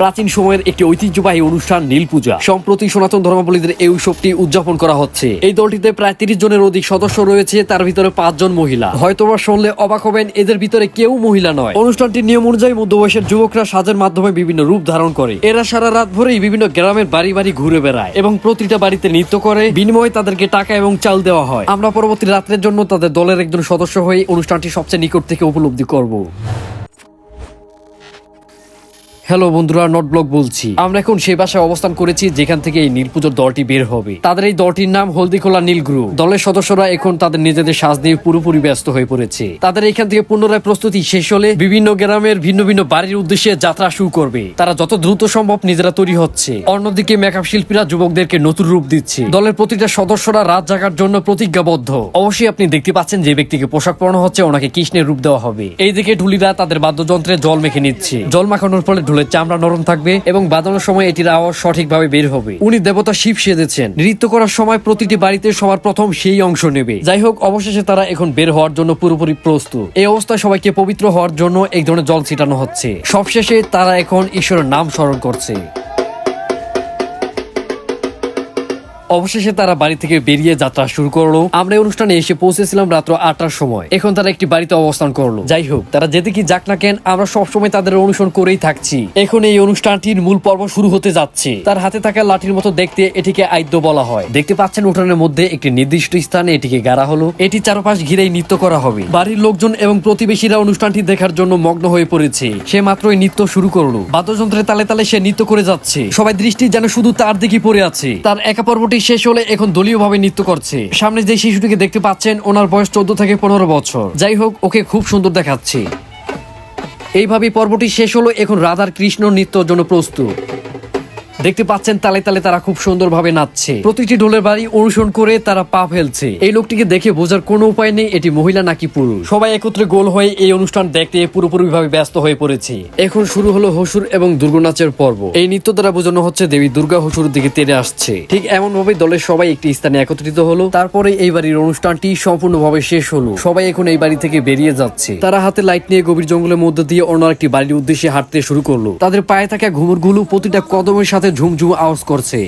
প্রাচীন সময়ের একটি ঐতিহ্যবাহী অনুষ্ঠান নীল পূজা সম্প্রতি সনাতন ধর্মাবলীদের এই উৎসবটি উদযাপন করা হচ্ছে। এই দলটিতে প্রায় তিরিশ জনের অধিক সদস্য রয়েছে, তার ভিতরে পাঁচজন মহিলা। হয়তোবা শুনলে অবাক হবেন, এদের ভিতরে কেউ মহিলা নয়। অনুষ্ঠানটির নিয়ম অনুযায়ী মধ্যবয়সের যুবকরা সাজের মাধ্যমে বিভিন্ন রূপ ধারণ করে। এরা সারা রাত ভরেই বিভিন্ন গ্রামের বাড়ি বাড়ি ঘুরে বেড়ায় এবং প্রতিটা বাড়িতে নৃত্য করে। বিনিময়ে তাদেরকে টাকা এবং চাল দেওয়া হয়। আমরা পরবর্তী রাত্রের জন্য তাদের দলের একজন সদস্য হয়ে অনুষ্ঠানটি সবচেয়ে নিকট থেকে উপলব্ধি করব। হ্যালো বন্ধুরা, নট ব্লগ বলছি। আমরা এখন সেই বাসায় অবস্থান করেছি যেখান থেকে এই নীল পুজোর দলটি বের হবে। তাদের এই দলটির নাম হলদিখোলা নীল গ্রুপ। দলের সদস্যরা এখন তাদের নিজেদের সাজ নিয়ে পুরোপুরি ব্যস্ত হয়ে পড়েছে। তাদের এখান থেকে পুনরায় প্রস্তুতি শেষ হলে বিভিন্ন গ্রামের ভিন্ন ভিন্ন বাড়ির উদ্দেশ্যে যাত্রা শুরু করবে। তারা যত দ্রুত সম্ভব নিজেরা তৈরি হচ্ছে। অন্যদিকে মেকআপ শিল্পীরা যুবকদেরকে নতুন রূপ দিচ্ছে। দলের প্রতিটা সদস্যরা রাত জাগার জন্য প্রতিজ্ঞাবদ্ধ। অবশ্যই আপনি দেখতে পাচ্ছেন যে ব্যক্তিকে পোশাক পরানো হচ্ছে, ওনাকে কৃষ্ণের রূপ দেওয়া হবে। এইদিকে ঢুলিরা তাদের বাদ্যযন্ত্রে জল মেখে নিচ্ছে। জল মাখানোর ফলে ঢোলের চামড়া নরম থাকবে এবং বাজানোর সময় এটির আওয়াজ সঠিকভাবে বের হবে। উনি দেবতা শিব সেজেছেন। নৃত্য করার সময় প্রতিটি বাড়িতে সবার প্রথম সেই অংশ নেবে। যাই হোক, অবশেষে তারা এখন বের হওয়ার জন্য পুরোপুরি প্রস্তুত। এই অবস্থায় সবাইকে পবিত্র হওয়ার জন্য এক ধরনের জল ছিটানো হচ্ছে। সবশেষে তারা এখন ঈশ্বরের নাম স্মরণ করছে। অবশেষে তারা বাড়ি থেকে বেরিয়ে যাত্রা শুরু করল। আমরা এই অনুষ্ঠানে এসে পৌঁছেছিলাম রাত্র আটটার সময়। এখন তারা একটি বাড়িতে অবস্থান করল। যাই হোক, তারা যেতে কি যাক না কেন, আমরা সবসময় তাদের অনুসরণ করেই থাকছি। এখন এই অনুষ্ঠানটির মূল পর্ব শুরু হতে যাচ্ছে। তার হাতে থাকা লাঠির মতো দেখতে এটিকে আইদ্য বলা হয়। দেখতে পাচ্ছেন উঠানের মধ্যে একটি নির্দিষ্ট স্থানে এটিকে গাড়া হলো। এটি চারপাশ ঘিরেই নৃত্য করা হবে। বাড়ির লোকজন এবং প্রতিবেশীরা অনুষ্ঠানটি দেখার জন্য মগ্ন হয়ে পড়েছে। সে মাত্রই নৃত্য শুরু করল। বাদ্যযন্ত্রের তালে তালে সে নৃত্য করে যাচ্ছে। সবাই দৃষ্টি যেন শুধু তার দিকে পড়ে আছে। তার একা পর্বটি শেষ হলে এখন দলীয় ভাবে নৃত্য করছে। সামনে যে শিশুটিকে দেখতে পাচ্ছেন, ওনার বয়স চোদ্দ থেকে পনেরো বছর। যাই হোক, ওকে খুব সুন্দর দেখাচ্ছে। এইভাবে পর্বটি শেষ হলো। এখন রাধার কৃষ্ণ নৃত্যর জন্য প্রস্তুত। দেখতে পাচ্ছেন তালে তালে তারা খুব সুন্দরভাবে নাচছে। প্রতিটি ঢোলের বাড়ি অনুসরণ করে তারা পা ফেলছে। এই লোকটিকে দেখে বোঝার কোনো উপায় নেই, এটি মহিলা নাকি পুরুষ। সবাই একত্রে গোল হয়ে এই অনুষ্ঠান দেখতে পুরোপুরি ভাবে ব্যস্ত হয়ে পড়েছে। এখন শুরু হলো হসুর এবং দুর্গা নাচের পর্ব। এই নৃত্য দ্বারা বোঝানো হচ্ছে দেবী দুর্গা হসুর দিকে তেড়ে আসছে। ঠিক এমন ভাবে দলের সবাই একটি স্থানে একত্রিত হলো। তারপরে এই বাড়ির অনুষ্ঠানটি সম্পূর্ণভাবে শেষ হলো। সবাই এখন এই বাড়ি থেকে বেরিয়ে যাচ্ছে। তারা হাতে লাইট নিয়ে গভীর জঙ্গলের মধ্যে দিয়ে অন্য একটি বাড়ির উদ্দেশ্যে হাঁটতে শুরু করল। তাদের পায়ে থাকা ঘুমুরগুলো প্রতিটা কদমের সাথে ঝুমঝুম আওয়াজ করছে।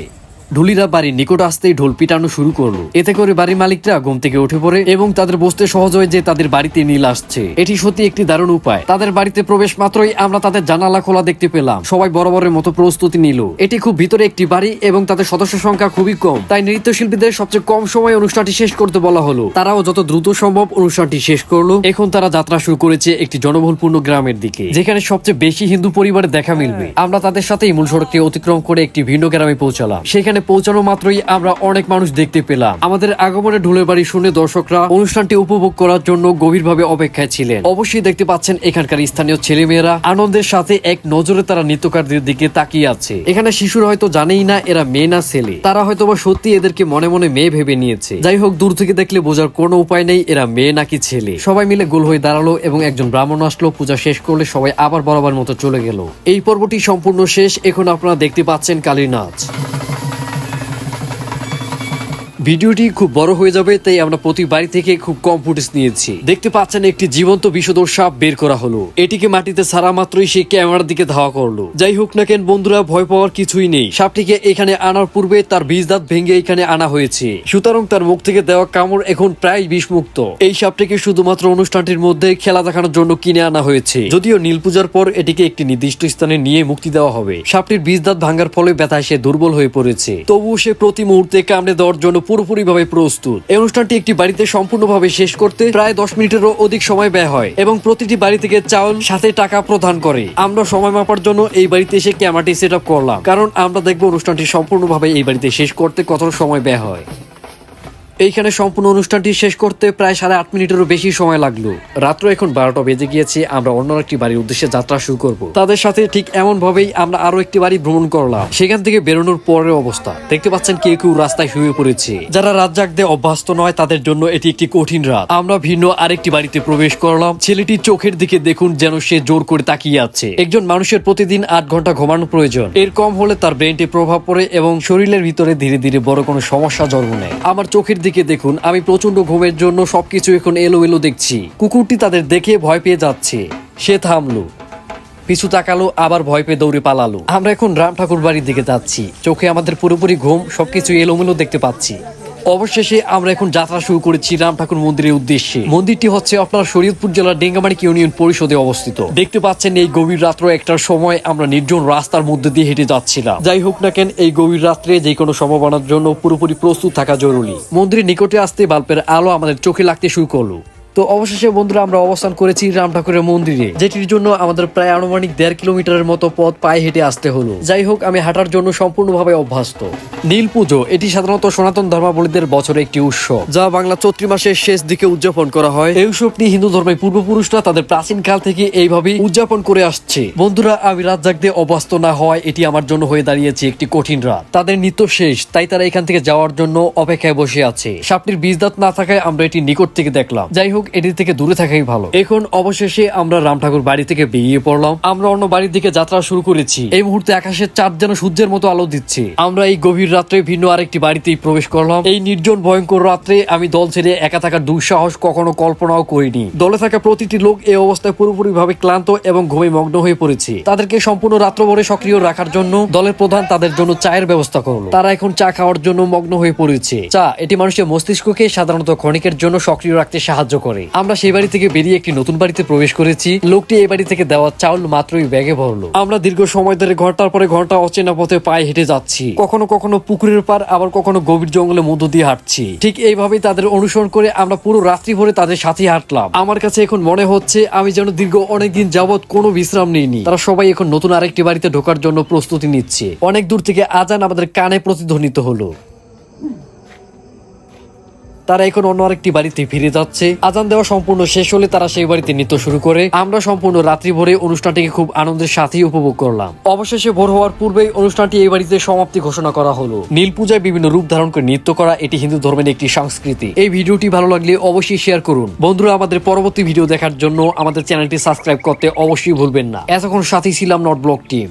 ঢুলিরা বাড়ির নিকট আসতেই ঢোল পিটানো শুরু করল। এতে করে বাড়ির মালিকরা ঘুম থেকে উঠে পড়ে এবং তাদের বসতে সহজ হয় যে তাদের বাড়িতে নীল আসছে। এটি সত্যি একটি দারুণ উপায়। তাদের বাড়িতে প্রবেশ মাত্রই আমরা তাদের জানালা খোলা দেখতে পেলাম। সবাই বরাবরের মতো প্রস্তুতি নিল। এটি খুব ভিতরে একটি বাড়ি এবং তাদের সদস্য সংখ্যা খুবই কম। তাই নৃত্যশিল্পীদের সবচেয়ে কম সময় অনুষ্ঠানটি শেষ করতে বলা হলো। তারাও যত দ্রুত সম্ভব অনুষ্ঠানটি শেষ করল। এখন তারা যাত্রা শুরু করেছে একটি জনবহুলপূর্ণ গ্রামের দিকে, যেখানে সবচেয়ে বেশি হিন্দু পরিবারে দেখা মিলবে। আমরা তাদের সাথে মূল সড়কটি অতিক্রম করে একটি ভিন্ন গ্রামে পৌঁছালাম। সেখানে পৌঁছানো মাত্রই আমরা অনেক মানুষ দেখতে পেলাম। আমাদের আগমনে ঢোলের বাড়ি শুনে দর্শকরা অনুষ্ঠানটি উপভোগ করার জন্য গভীরভাবে অপেক্ষায় ছিলেন। অবশ্যই দেখতে পাচ্ছেন এখানকার স্থানীয় ছেলেমেয়েরা। আনন্দের সাথে এক নজরে তারা নৃত্যকারদের দিকে তাকিয়ে আছে। এখানে শিশুরা হয়তো জানেই না এরা মেয়ে না ছেলে। তারা হয়তো বা সত্যি এদেরকে মনে মনে মেয়ে ভেবে নিয়েছে। যাই হোক, দূর থেকে দেখলে বোঝার কোনো উপায় নেই, এরা মেয়ে নাকি ছেলে। সবাই মিলে গোল হয়ে দাঁড়াল এবং একজন ব্রাহ্মণ আসলো। পূজা শেষ করলে সবাই আবার বরাবর মতো চলে গেল। এই পর্বটি সম্পূর্ণ শেষ। এখন আপনারা দেখতে পাচ্ছেন কালী নাচ ভিডিওটি খুব বড় হয়ে যাবে, তাই আমরা প্রতি বাড়ি থেকে খুব কম ফুটেজ নিয়েছি। দেখতে পাচ্ছেন একটি জীবন্ত বিষধর সাপ বের করা হলো। এটিকে মাটিতে সারা মাত্রই সে ক্যামেরার দিকে ধাওয়া করল। যাই হোক না কেন, বন্ধুরা, ভয় পাওয়ার কিছুই নেই। সাপটিকে এখানে আনার পূর্বে তার বীজ দাঁত ভেঙে এখানে আনা হয়েছে। সুতরাং তার মুখ থেকে দেওয়া কামড় এখন প্রায় বিষমুক্ত। এই সাপটিকে শুধুমাত্র অনুষ্ঠানটির মধ্যে খেলা দেখানোর জন্য কিনে আনা হয়েছে। যদিও নীল পূজার পর এটিকে একটি নির্দিষ্ট স্থানে নিয়ে মুক্তি দেওয়া হবে। সাপটির বীজ দাঁত ভাঙার ফলে ব্যথায় সে দুর্বল হয়ে পড়েছে। তবুও সে প্রতি মুহূর্তে কামড়ে দেওয়ার জন্য পুরোপুরিভাবে প্রস্তুত। এই অনুষ্ঠানটি একটি বাড়িতে সম্পূর্ণভাবে শেষ করতে প্রায় দশ মিনিটেরও অধিক সময় ব্যয় হয় এবং প্রতিটি বাড়ি থেকে চাউল সাথে টাকা প্রদান করে। আমরা সময় মাপার জন্য এই বাড়িতে এসে ক্যামেরাটি সেট করলাম, কারণ আমরা দেখব অনুষ্ঠানটি সম্পূর্ণভাবে এই বাড়িতে শেষ করতে কত সময় ব্যয় হয়। এইখানে সম্পূর্ণ অনুষ্ঠানটি শেষ করতে প্রায় সাড়ে আট মিনিটেরও বেশি সময় লাগল। রাত্র এখন বারোটা বেজে গিয়েছে, আমরা অন্য একটি বাড়ির উদ্দেশ্যে যাত্রা শুরু করব। তাদের সাথে ঠিক এমন ভাবেই আমরা আরও একটি বাড়ি ভ্রমণ করলাম। সেখান থেকে বেরোনোর পরের অবস্থা। দেখতে পাচ্ছেন কেউ কেউ রাস্তায় শুয়ে পড়েছে। যারা রাত জাগতে অভ্যস্ত নয়, তাদের জন্য এটি একটি কঠিন রাত। আমরা ভিন্ন আরেকটি বাড়িতে প্রবেশ করলাম। ছেলেটি চোখের দিকে দেখুন যেন সে জোর করে তাকিয়ে আছে। একজন মানুষের প্রতিদিন আট ঘণ্টা ঘুমানো প্রয়োজন। এর কম হলে তার ব্রেনটি প্রভাব পড়ে এবং শরীরের ভিতরে ধীরে ধীরে বড় কোনো সমস্যা জন্ম নেয়। আমার চোখের দিকে দেখুন, আমি প্রচণ্ড ঘুমের জন্য সবকিছু এখন এলো এলো দেখছি। কুকুরটি তাদের দেখে ভয় পেয়ে যাচ্ছে। সে থামলো। পিছু তাকালো, আবার ভয় পেয়ে দৌড়ে পালালো। আমরা এখন রাম ঠাকুর বাড়ির দিকে যাচ্ছি। চোখে আমাদের পুরোপুরি ঘুম, সবকিছু এলোমেলো দেখতে পাচ্ছি। অবশেষে আমরা এখন যাত্রা শুরু করেছি রাম ঠাকুর মন্দিরের উদ্দেশ্যে। মন্দিরটি হচ্ছে আপনার শরীয়তপুর জেলার ডেঙ্গামারিক ইউনিয়ন পরিষদে অবস্থিত। দেখতে পাচ্ছেন এই গভীর রাত্র একটার সময় আমরা নির্জন রাস্তার মধ্যে দিয়ে হেঁটে যাচ্ছিলাম। যাই হোক না কেন, এই গভীর রাত্রে যে কোনো সম্ভাবনার জন্য পুরোপুরি প্রস্তুত থাকা জরুরি। মন্দিরের নিকটে আসতে বাল্পের আলো আমাদের চোখে লাগতে শুরু করল। তো অবশেষে, বন্ধুরা, আমরা অবস্থান করেছি রাম ঠাকুরের মন্দিরে। যেটির জন্য আমাদের প্রায় আনুমানিক দেড় কিলোমিটারের মতো পথ পায়ে হেঁটে আসতে হলো। যাই হোক, আমি হাঁটার জন্য সম্পূর্ণভাবে অভ্যস্ত। নীল পুজো, এটি সাধারণত সনাতন ধর্মাবলীদের বছরে একটি উৎসব, যা বাংলা চৈত্রী মাসের শেষ দিকে উদযাপন করা হয়। এই উৎসবটি হিন্দু ধর্মের পূর্বপুরুষরা তাদের প্রাচীন কাল থেকে এইভাবে উদযাপন করে আসছে। বন্ধুরা, আমি রাত জাগতে অভ্যস্ত না হওয়ায় এটি আমার জন্য হয়ে দাঁড়িয়েছে একটি কঠিন রাত। তাদের নিত্য শেষ, তাই তারা এখান থেকে যাওয়ার জন্য অপেক্ষায় বসে আছে। সাপটির বীজদাঁত না থাকায় আমরা এটি নিকট থেকে দেখলাম। যাই হোক এটি থেকে দূরে থাকাই ভালো। এখন অবশেষে আমরা রাম ঠাকুর বাড়ি থেকে বেরিয়ে পড়লাম। আমরা অন্য বাড়ির দিকে যাত্রা শুরু করেছি। এই মুহূর্তে আকাশের চাঁদ যেন সূর্যের মতো আলো দিচ্ছে। আমরা এই গভীর রাত্রে ভিন্ন আরেকটি বাড়িতেই প্রবেশ করলাম। এই নির্জন ভয়ঙ্কর রাত্রে আমি দল ছেড়ে একা থাকার দুঃসাহস কখনো কল্পনাও করিনি। দলে থাকা প্রতিটি লোক এই অবস্থায় পুরোপুরি ভাবে ক্লান্ত এবং ঘুমে মগ্ন হয়ে পড়েছে। তাদেরকে সম্পূর্ণ রাত্রভরে সক্রিয় রাখার জন্য দলের প্রধান তাদের জন্য চায়ের ব্যবস্থা করল। তারা এখন চা খাওয়ার জন্য মগ্ন হয়ে পড়েছে। চা, এটি মানুষের মস্তিষ্ককে সাধারণত ক্ষণিকের জন্য সক্রিয় রাখতে সাহায্য করে। আমরা সেই বাড়ি থেকে বেরিয়ে একটি নতুন বাড়িতে প্রবেশ করেছি। লোকটি এই বাড়ি থেকে দেওয়া চাউল মাত্রই ব্যাগে ভরলো। আমরা দীর্ঘ সময় ধরে ঘণ্টার পরে ঘণ্টা অচেনা পথে পায়ে হেঁটে যাচ্ছি। কখনো কখনো পুকুরের পার আবার কখনো গভীর জঙ্গলের মধ্য দিয়ে হাঁটছি। ঠিক এইভাবেই তাদের অনুসরণ করে আমরা পুরো রাত্রি ভরে তাদের সাথে হাঁটলাম। আমার কাছে এখন মনে হচ্ছে আমি যেন দীর্ঘ অনেকদিন যাবৎ কোনো বিশ্রাম নেইনি। তারা সবাই এখন নতুন আরেকটি বাড়িতে ঢোকার জন্য প্রস্তুতি নিচ্ছে। অনেক দূর থেকে আজান আমাদের কানে প্রতিধ্বনিত হলো। তারা এখন অন্য আরেকটি বাড়িতে ফিরে যাচ্ছে। আজান দেওয়া সম্পূর্ণ শেষ হলে তারা সেই বাড়িতে নৃত্য শুরু করে। আমরা সম্পূর্ণ রাত্রি ভরে অনুষ্ঠানটিকে খুব আনন্দের সাথেই উপভোগ করলাম। অবশেষে ভোর হওয়ার পূর্বেই অনুষ্ঠানটি এই বাড়িতে সমাপ্তি ঘোষণা করা হলো। নীল পূজায় বিভিন্ন রূপ ধারণ করে নৃত্য করা এটি হিন্দু ধর্মের একটি সংস্কৃতি। এই ভিডিওটি ভালো লাগলে অবশ্যই শেয়ার করুন। বন্ধুরা, আমাদের পরবর্তী ভিডিও দেখার জন্য আমাদের চ্যানেলটি সাবস্ক্রাইব করতে অবশ্যই ভুলবেন না। এতক্ষণ সাথেই ছিলাম নট ব্লক টিম।